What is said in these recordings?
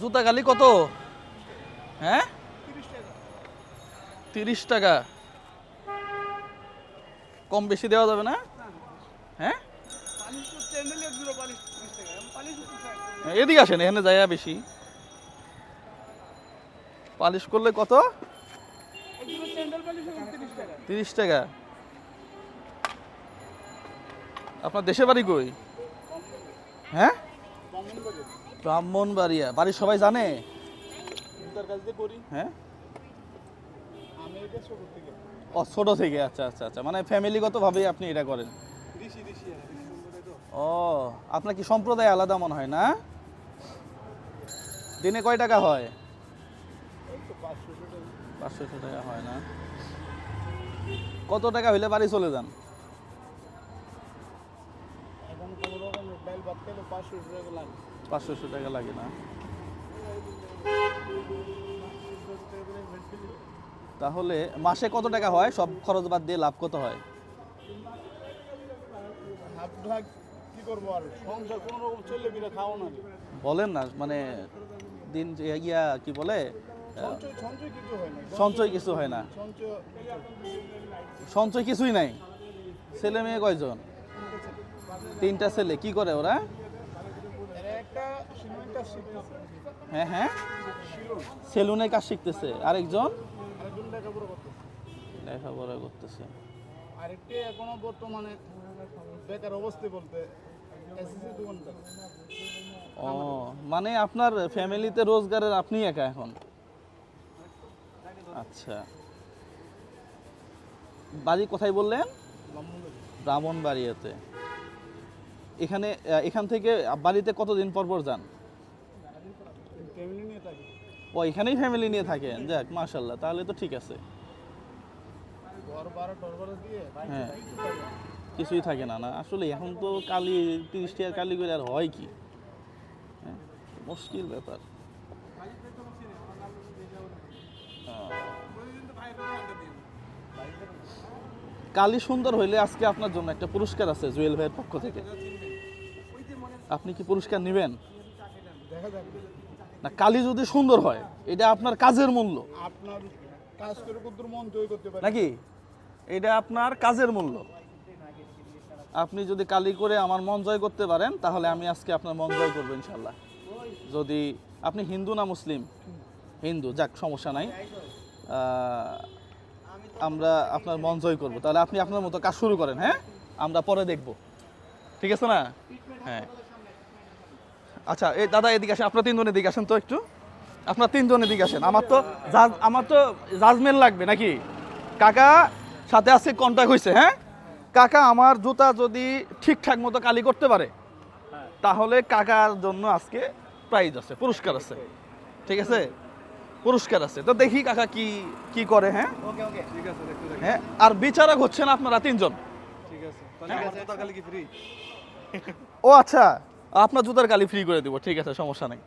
জুতা গালি কত? হ্যাঁ? তিরিশ টাকা। কম বেশি দেওয়া যাবে না? হ্যাঁ? এদিকে আসেন, এখানে যাইয়া বেশি। পালিশ করলে কত? তিরিশ টাকা। আপনার দেশে বাড়ি কই? হ্যাঁ? ব্রাহ্মণবাড়িয়া। বাড়ির সবাই জানে? হ্যাঁ? ও ছোট থেকে। আচ্ছা আচ্ছা আচ্ছা। মানে ফ্যামিলিগত ভাবেই আপনি এটা করেন। ও আপনার কি সম্প্রদায় আলাদা মনে হয় না? দিনে কয় টাকা হয়? পাঁচশো টাকা। হয় না। কত টাকা হইলে বাড়ি চলে যান? এখন কোনো রকম ডাইল ভাত খেলে পাঁচশো টাকা লাগে। পাঁচশো টাকা লাগে না। তাহলে মাসে কত টাকা হয়? সব খরচ বাদ দিয়ে লাভ কত হয়? কি করব আর? সংসার কোনো রকম চললে বিনা খাওয়া না। বলেন না মানে দিন ইয়া কি বলে সঞ্চয় কিছু হয় না। সঞ্চয় কিছুই নাই। ছেলে মেয়ে কয়জন? তিনটা ছেলে কি করে ওরা এরা একটা সিমেন্টটা শিখতেছে হ্যাঁ হ্যাঁ। সেলুনে কাজ শিখতেছে। আরেকজন? লেখাপড়া করতেছে। আরেকটি এখনও বর্তমানে বেকার অবস্থায় বলতে ও মানে আপনার ফ্যামিলিতে রোজগারের আপনি একা এখন? আচ্ছা। বাড়ি কোথায় বললেন? ব্রাহ্মণবাড়িয়াতে। এখানে এখান থেকে বাড়িতে কতদিন পর পর যান? ও এখানেই ফ্যামিলি নিয়ে থাকেন? যাক মাশাল্লাহ তাহলে তো ঠিক আছে। হ্যাঁ। কিছুই থাকে না না। আসলে এখন তো কালি তিরিশ টাকার কালি করে আর হয় কি? হ্যাঁ, মুশকিল ব্যাপার। কালি সুন্দর হইলে আজকে আপনার জন্য একটা পুরস্কার আছে জুয়েল ভাইয়ের পক্ষ থেকে। আপনি কি পুরস্কার নেবেন? দেখা যাক। না কালি যদি সুন্দর হয় এটা আপনার কাজের মূল্য। আপনার কাজ করে মন জয় করতে পারে? নাকি? এটা আপনার কাজের মূল্য। আপনি যদি কালি করে আমার মন জয় করতে পারেন তাহলে আমি আজকে আপনার মন জয় করব ইনশাল্লাহ যদি আপনি হিন্দু না মুসলিম? হিন্দু যাক সমস্যা নাই। আমরা আপনার মন জয় করব। তাহলে আপনি আপনার মতো কাজ শুরু করেন হ্যাঁ? আমরা পরে দেখব। ঠিক আছে না? হ্যাঁ। আচ্ছা এই দাদা এদিকে আসেন আপনার তিনজন এদিকে আসেন তো একটু। আপনার তিনজন এদিকে আসেন। আমার তো জাজ- আমার তো জাজমেন্ট লাগবে নাকি? কাকা সাথে আছে কন্ট্যাক্ট হয়েছে হ্যাঁ? কাকা আমার জুতা যদি ঠিকঠাক মতো কালি করতে পারে তাহলে কাকার জন্য আজকে প্রাইজ আছে পুরস্কার আছে। ঠিক আছে? পুরস্কার আছে। তো দেখি কাকা কি কি করে হ্যাঁ? হ্যাঁ আর বিচারক হচ্ছেন আপনারা তিনজন। ঠিক আছে। ও আচ্ছা। আপনার জুতার কালি ফ্রি করে দিব, ঠিক আছে, সমস্যা নেই।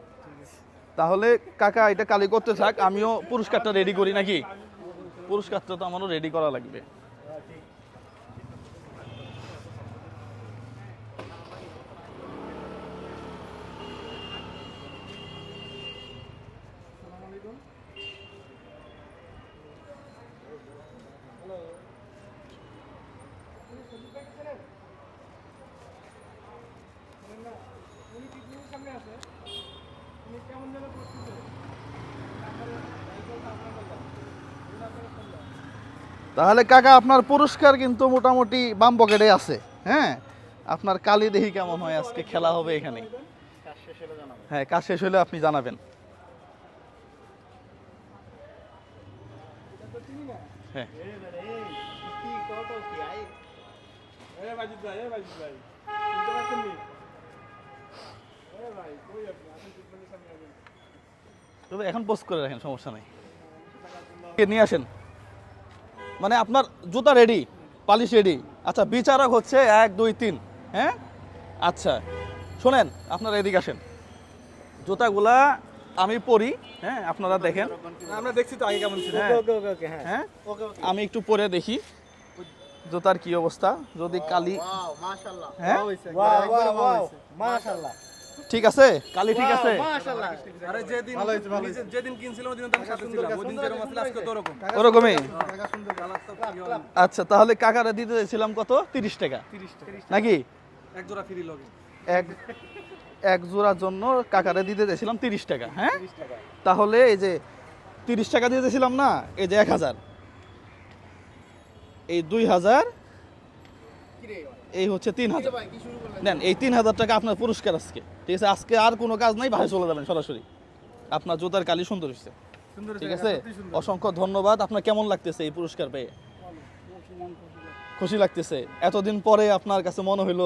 তাহলে, কাকা, এটা কালি করতে থাক, আমিও পুরস্কারটা রেডি করি নাকি? পুরস্কারটা তো আমারও রেডি করা লাগবে। তাহলে কাকা আপনার পুরস্কার কিন্তু মোটামুটি বাম পকেটে আছে হ্যাঁ? আপনার কালি দেখি কেমন হয়? আজকে খেলা হবে এখানে। হ্যাঁ কাজ শেষ হলে আপনি জানাবেন। হ্যাঁ। তবে এখন পোস্ট করে রাখেন সমস্যা নেই। নিয়ে আসেন? মানে আপনার জুতা রেডি পালিশ রেডি আচ্ছা বিচারক হচ্ছে এক দুই তিন হ্যাঁ? আচ্ছা শোনেন আপনারা এদিকে আসেন। জুতাগুলা আমি পরি হ্যাঁ আপনারা দেখেন। আমরা দেখছি তো আগে কেমন ছিল। হ্যাঁ। ওকে ওকে ওকে হ্যাঁ। হ্যাঁ? ওকে ওকে। আমি একটু পরে দেখি জুতার কি অবস্থা। যদি কালি ওয়াও মাশাআল্লাহ। হ্যাঁ? ওয়াও ওয়াও মাশাআল্লাহ। ঠিক আছে? কালি ঠিক আছে? আরে যেদিন ভালো হয়েছে, ভালো নিজে- যেদিন কিনছিলাম ওদিন তো আমি ওদিন যেরকম আসলে আজকে তো ওরকম। ওরকমই? কালার তো কি? আচ্ছা তাহলে কাকারে দিতে চাইছিলাম কত? তিরিশ টাকা। 30 টাকা। নাকি? এক জোড়া ফ্রি লগে। এক এক জোড়ার জন্য কাকারে দিতে চাইছিলাম তিরিশ টাকা হ্যাঁ? তাহলে এই যে তিরিশ টাকা দিয়ে দিয়েছিলাম না এই যে এক হাজার। এই দুই হাজার এই হচ্ছে তিন হাজার। নেন এই তিন হাজার টাকা আপনার পুরস্কার আজকে। ঠিক আছে আজকে আর কোনো কাজ নাই বাইরে চলে যাবেন সরাসরি। আপনার জুতার কালি সুন্দর হচ্ছে ঠিক আছে? অসংখ্য ধন্যবাদ। আপনার কেমন লাগতেছে এই পুরস্কার পেয়ে? খুশি লাগতেছে। এতদিন পরে আপনার কাছে মনে হইল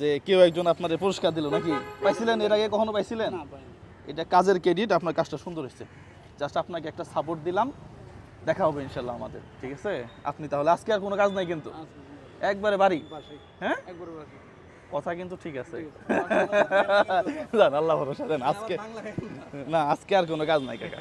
যে কেউ একজন আপনার পুরস্কার দিল নাকি? পাইছিলেন এর আগে কখনো পাইছিলেন? এটা কাজের ক্রেডিট আপনার কাজটা সুন্দর হয়েছে। জাস্ট আপনাকে একটা সাপোর্ট দিলাম। দেখা হবে ইনশাল্লাহ আমাদের। ঠিক আছে? আপনি তাহলে আজকে আর কোনো কাজ নাই কিন্তু? একবারে বাড়ি? হ্যাঁ? কথা কিন্তু ঠিক আছে। জান আল্লাহ ভরসা দেন। আজকে না আজকে আর কোনো কাজ নাই কাকা।